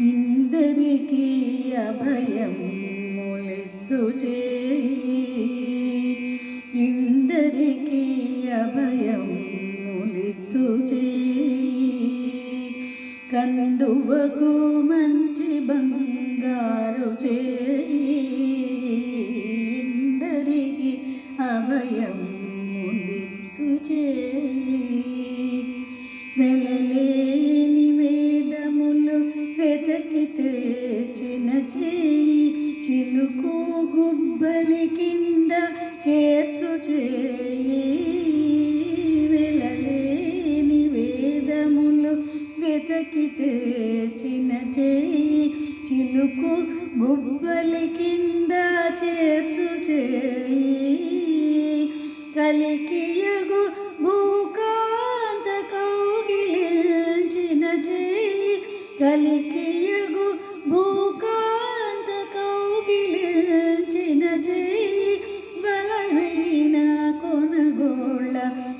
ఇందరికీ అభయం మొలెచ్చు చేయి ఇందరికీ అభయం మొలిచ్చు చేయి కందువకు మంచి బంగారు చేయి ఇందరికీ అభయం మొలిచ్చు చేయి చేయి చిలుకు గుబ్బలి కింద చేర్చు చేయి. వెలలేని వేదములు వెతకి తెచ్చిన చేయి చిలుకు గుబ్బలి కింద చేర్చు చేయి. కలికియగు భూకాంత కౌగిలించిన చేయి కలికి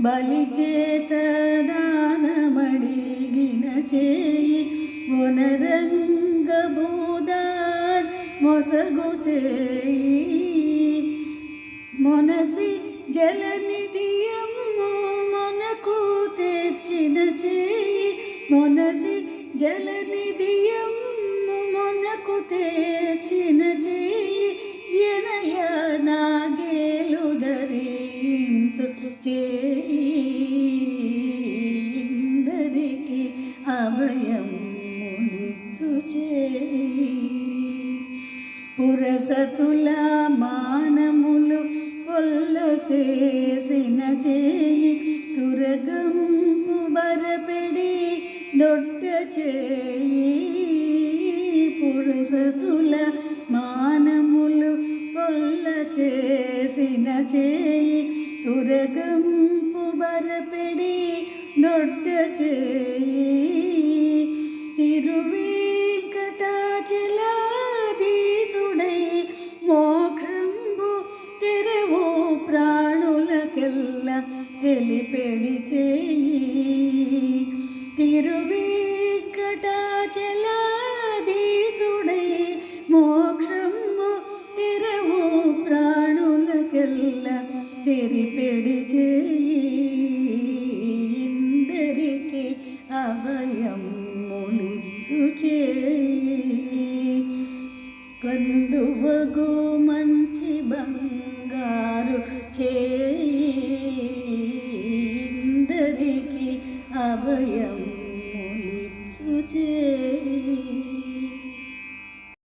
బలిచేత దానమడిగిన చేయి పునరంగభూదాన్ మొసగు చేయి. మొనసి జలనిధియమ్ము మొనకు తెచ్చిన చేయి. మొనసి జలనిధియమ్ము మొనకు తెచ్చిన చేయి. ఎనయ నాగేలు ధరించు చే అభయం ములిచు పురసతుల మానములు పొల్ల చేసిన చేయి తురగంపు బరపెడి దొడ్డ చేయి. పురసతుల మానములు పొల్ల చేసిన చేయి తురగంపు బరపెడి దొడ్డ చేయి. తెలిపెడి చేయి. తిరువేంకటాచలాధీసుడై మోక్షంబు తెరవు ప్రాణులకెల్ల తెరిపెడి చేయి. ఇందరికి అభయం ములిచు చేయి. కందువగు మంచి బంగారు അഭയം മുളിച്ചു ചേ